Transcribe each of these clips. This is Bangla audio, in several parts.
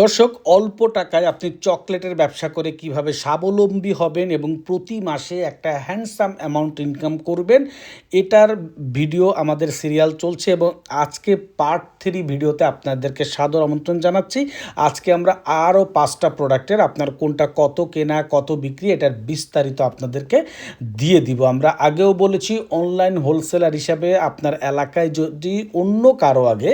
দর্শক, অল্প টাকায় আপনি চকলেটের ব্যবসা করে কীভাবে স্বাবলম্বী হবেন এবং প্রতি মাসে একটা হ্যান্ডসাম অ্যামাউন্ট ইনকাম করবেন, এটার ভিডিও আমাদের সিরিয়াল চলছে এবং আজকে পার্ট থ্রি ভিডিওতে আপনাদেরকে সাদর আমন্ত্রণ জানাচ্ছি। আজকে আমরা আরও পাঁচটা প্রোডাক্টের আপনার কোনটা কত কেনা, কত বিক্রি, এটার বিস্তারিত আপনাদেরকে দিয়ে দিব। আমরা আগেও বলেছি অনলাইন হোলসেলার হিসাবে আপনার এলাকায় যদি অন্য কারও আগে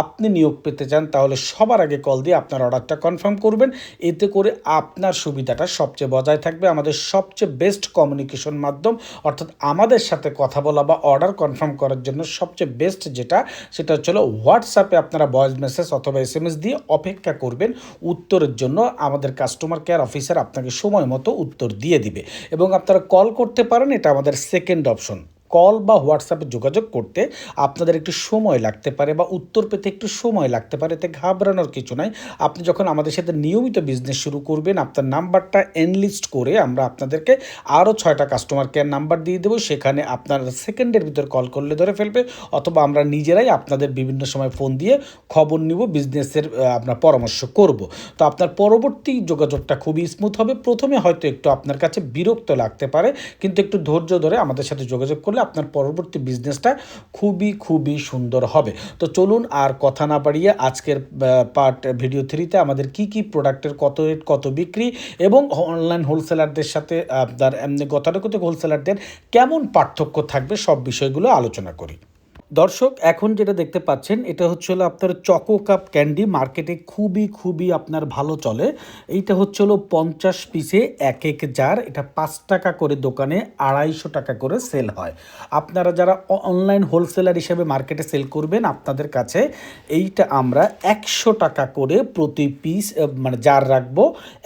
আপনি নিয়োগ পেতে চান, তাহলে সবার আগে কল দিয়ে আপনার অর্ডারটা কনফার্ম করবেন। এতে করে আপনার সুবিধাটা সবচেয়ে বজায় থাকবে। আমাদের সবচেয়ে বেস্ট কমিউনিকেশন মাধ্যম, অর্থাৎ আমাদের সাথে কথা বলা বা অর্ডার কনফার্ম করার জন্য সবচেয়ে বেস্ট যেটা, সেটা হচ্ছে হোয়াটসঅ্যাপে আপনারা ভয়েস মেসেজ অথবা এস এম এস দিয়ে অপেক্ষা করবেন। উত্তরের জন্য আমাদের কাস্টমার কেয়ার অফিসার আপনাকে সময় মতো উত্তর দিয়ে দিবে। এবং আপনারা কল করতে পারেন, এটা আমাদের সেকেন্ড অপশন কল বা হোয়াটসঅ্যাপে যোগাযোগ করতে আপনাদের একটু সময় লাগতে পারে বা উত্তর পেতে একটু সময় লাগতে পারে, এতে ঘাবড়ানোর কিছু নাই। আপনি যখন আমাদের সাথে নিয়মিত বিজনেস শুরু করবেন, আপনার নাম্বারটা এনলিস্ট করে আমরা আপনাদেরকে আরও ছয়টা কাস্টমার কেয়ার নাম্বার দিয়ে দেবো। সেখানে আপনার সেকেন্ডের ভিতর কল করলে ধরে ফেলবে, অথবা আমরা নিজেরাই আপনাদের বিভিন্ন সময় ফোন দিয়ে খবর নিব বিজনেসের আমরা পরামর্শ করব। তো আপনার পরবর্তী যোগাযোগটা খুবই স্মুথ হবে। প্রথমে হয়তো একটু আপনার কাছে বিরক্ত লাগতে পারে, কিন্তু একটু ধৈর্য ধরে আমাদের সাথে যোগাযোগ করলে আপনার পরবর্তী বিজনেসটা খুবই খুবই সুন্দর হবে। তো চলুন আর কথা না বাড়িয়ে আজকের পার্ট ভিডিও থ্রিতে আমাদের কি কি প্রোডাক্টের কত রেট কত বিক্রি এবং অনলাইন হোলসেলারদের সাথে আপনার এমনি গতানুগতিক হোলসেলারদের কেমন পার্থক্য থাকবে সব বিষয়গুলো আলোচনা করি। দর্শক, এখন যেটা দেখতে পাচ্ছেন, এটা হচ্ছে হলো আপনার চকো কাপ ক্যান্ডি। মার্কেটে খুবই খুবই আপনার ভালো চলে। এইটা হচ্ছে হলো পঞ্চাশ পিসে এক এক জার। এটা পাঁচ টাকা করে দোকানে, আড়াইশো টাকা করে সেল হয়। আপনারা যারা অনলাইন হোলসেলার হিসেবে মার্কেটে সেল করবেন, আপনাদের কাছে এইটা আমরা একশো টাকা করে প্রতি পিস মানে জার রাখব।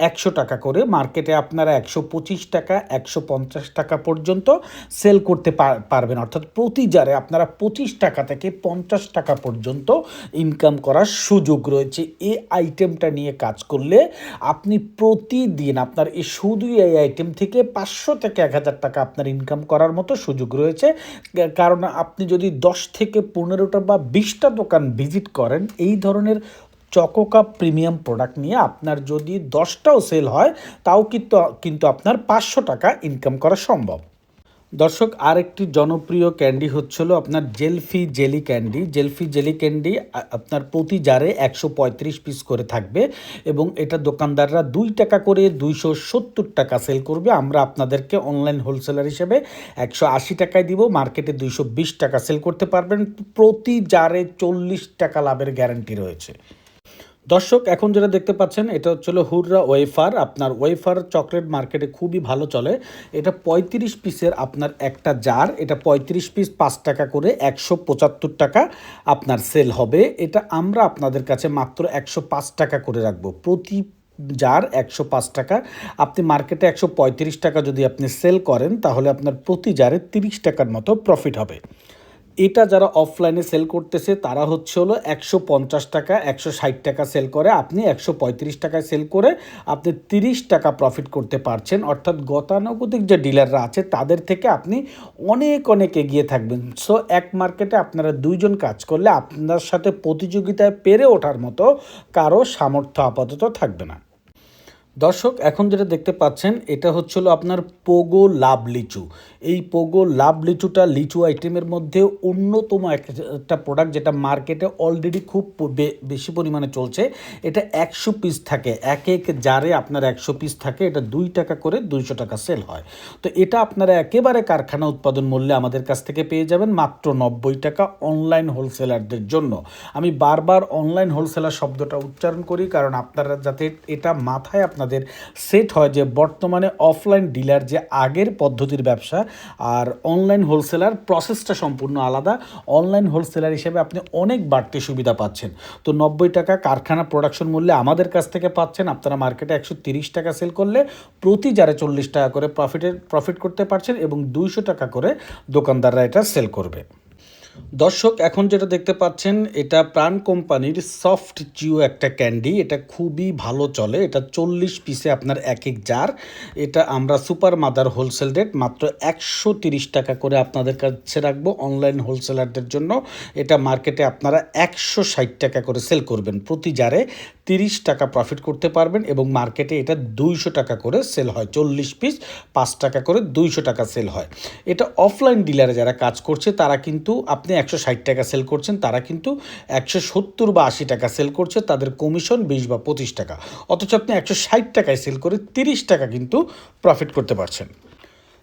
একশো টাকা করে মার্কেটে আপনারা একশো পঁচিশ টাকা, একশো পঞ্চাশ টাকা পর্যন্ত সেল করতে পারবেন। অর্থাৎ প্রতি জারে আপনারা পঁচিশ টাকা থেকে পঞ্চাশ টাকা পর্যন্ত ইনকাম করার সুযোগ রয়েছে। এই আইটেমটা নিয়ে কাজ করলে আপনি প্রতিদিন আপনার এই শুধু এই আইটেম থেকে পাঁচশো থেকে এক হাজার টাকা আপনার ইনকাম করার মতো সুযোগ রয়েছে। কারণ আপনি যদি দশ থেকে পনেরোটা বা বিশটা দোকান ভিজিট করেন, এই ধরনের চকোকাপ প্রিমিয়াম প্রোডাক্ট নিয়ে আপনার যদি দশটাও সেল হয়, তাও কিন্তু কিন্তু আপনার পাঁচশো টাকা ইনকাম করা সম্ভব। দর্শক, আরেকটি জনপ্রিয় ক্যান্ডি হচ্ছিল আপনার জেলফি জেলি ক্যান্ডি। জেলফি জেলি ক্যান্ডি আপনার প্রতি জারে একশো পঁয়ত্রিশ পিস করে থাকবে এবং এটা দোকানদাররা দুই টাকা করে দুইশো সত্তর টাকা সেল করবে। আমরা আপনাদেরকে অনলাইন হোলসেলার হিসেবে একশো আশি টাকায় দিব, মার্কেটে দুইশো বিশ টাকা সেল করতে পারবেন। প্রতি জারে চল্লিশ টাকা লাভের গ্যারান্টি রয়েছে। দর্শক, এখন যেটা দেখতে পাচ্ছেন, এটা হচ্ছিল হুররা ওয়েফার। আপনার ওয়েফার চকলেট মার্কেটে খুবই ভালো চলে। এটা পঁয়ত্রিশ পিসের আপনার একটা জার। এটা পঁয়ত্রিশ পিস পাঁচ টাকা করে একশো পঁচাত্তর টাকা আপনার সেল হবে। এটা আমরা আপনাদের কাছে মাত্র একশো পাঁচ টাকা করে রাখব। প্রতি যার একশো পাঁচ টাকা। আপনি মার্কেটে একশো পঁয়ত্রিশ টাকা যদি আপনি সেল করেন, তাহলে আপনার প্রতি জারে তিরিশ টাকার মতো প্রফিট হবে। এটা যারা অফলাইনে সেল করতেছে, তারা হচ্ছে হলো একশো পঞ্চাশ টাকা, একশো ষাট টাকা সেল করে। আপনি একশো পঁয়ত্রিশ টাকায় সেল করে আপনি তিরিশ টাকা প্রফিট করতে পারছেন। অর্থাৎ গতানুগতিক যে ডিলাররা আছে, তাদের থেকে আপনি অনেক অনেক এগিয়ে থাকবেন। সো এক মার্কেটে আপনারা দুইজন কাজ করলে আপনার সাথে প্রতিযোগিতায় পেরে ওঠার মতো কারও সামর্থ্য আপাতত থাকবে না। দর্শক, এখন যেটা দেখতে পাচ্ছেন, এটা হচ্ছিল আপনার পোগো লাভ লিচু। এই পোগো লাভ লিচুটা লিচু আইটেমের মধ্যে অন্যতম একটা প্রোডাক্ট যেটা মার্কেটে অলরেডি খুব বেশি পরিমাণে চলছে। এটা একশো পিস থাকে। এক এক জারে আপনার একশো পিস থাকে। এটা দুই টাকা করে দুইশো টাকা সেল হয়। তো এটা আপনারা একেবারে কারখানা উৎপাদন মূল্যে আমাদের কাছ থেকে পেয়ে যাবেন মাত্র নব্বই টাকা অনলাইন হোলসেলারদের জন্য। আমি বারবার অনলাইন হোলসেলার শব্দটা উচ্চারণ করি, কারণ আপনারা যাতে এটা মাথায় আপনার আপনাদের সেট হয় যে বর্তমানে অফলাইন ডিলার যে আগের পদ্ধতির ব্যবসা আর অনলাইন হোলসেলার প্রসেসটা সম্পূর্ণ আলাদা। অনলাইন হোলসেলার হিসেবে আপনি অনেক বাড়তি সুবিধা পাচ্ছেন। তো নব্বই টাকা কারখানা প্রোডাকশন মূল্যে আমাদের কাছ থেকে পাচ্ছেন। আপনারা মার্কেটে একশো তিরিশ টাকা সেল করলে প্রতি যারা চল্লিশ টাকা করে প্রফিটের প্রফিট করতে পারছেন এবং দুইশো টাকা করে দোকানদাররা এটা সেল করবে। দর্শক, এখন যেটা দেখতে পাচ্ছেন, এটা প্রাণ কোম্পানির সফট জিও একটা ক্যান্ডি। এটা খুবই ভালো চলে। এটা চল্লিশ পিসে আপনার এক এক জার। এটা আমরা সুপার মাদার হোলসেল রেট মাত্র একশো তিরিশ টাকা করে আপনাদের কাছে রাখব অনলাইন হোলসেলারদের জন্য। এটা মার্কেটে আপনারা একশো ষাট টাকা করে সেল করবেন প্রতি জারে। তিরিশ টাকা প্রফিট করতে পারবেন এবং মার্কেটে এটা দুইশো টাকা করে সেল হয়। চল্লিশ পিস পাঁচ টাকা করে দুইশো টাকা সেল হয়। এটা অফলাইন ডিলারে যারা কাজ করছে, তারা কিন্তু আপনি একশো ষাট টাকা সেল করছেন, তারা কিন্তু একশো সত্তর বা আশি টাকা সেল করছে, তাদের কমিশন বিশ বা পঁচিশ টাকা। অথচ আপনি একশো ষাট টাকায় সেল করে তিরিশ টাকা কিন্তু প্রফিট করতে পারছেন।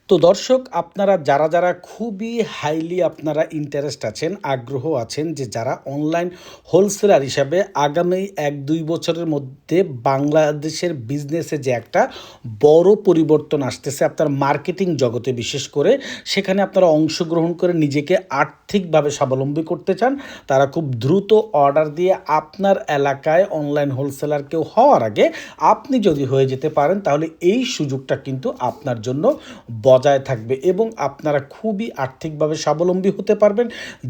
তো দর্শক, আপনারা যারা যারা খুবই হাইলি আপনারা ইন্টারেস্ট আছেন, আগ্রহ আছেন যে যারা অনলাইন হোলসেলার হিসাবে আগামী এক, দুই বছরের মধ্যে বাংলাদেশের বিজনেসে যে একটা বড় পরিবর্তন আসতেছে আপনার মার্কেটিং জগতে বিশেষ করে, সেখানে আপনারা অংশগ্রহণ করে নিজেকে আর্থিকভাবে স্বাবলম্বী করতে চান, তারা খুব দ্রুত অর্ডার দিয়ে আপনার এলাকায় অনলাইন হোলসেলার কেউ হওয়ার আগে আপনি যদি হয়ে যেতে পারেন, তাহলে এই সুযোগটা কিন্তু আপনার জন্য বজায় থাকবে এবং আপনারা খুবই আর্থিকভাবে স্বাবলম্বী হতে পারবেন।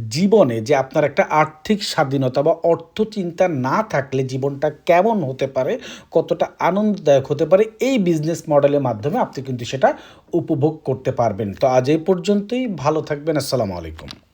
জীবনে যে আপনার একটা আর্থিক স্বাধীনতা বা অর্থ চিন্তা না থাকলে জীবনটা কেমন হতে পারে, কতটা আনন্দদায়ক হতে পারে, এই বিজনেস মডেলের মাধ্যমে আপনি কিন্তু সেটা উপভোগ করতে পারবেন। তো আজ এই পর্যন্তই, ভালো থাকবেন, আসসালামু আলাইকুম।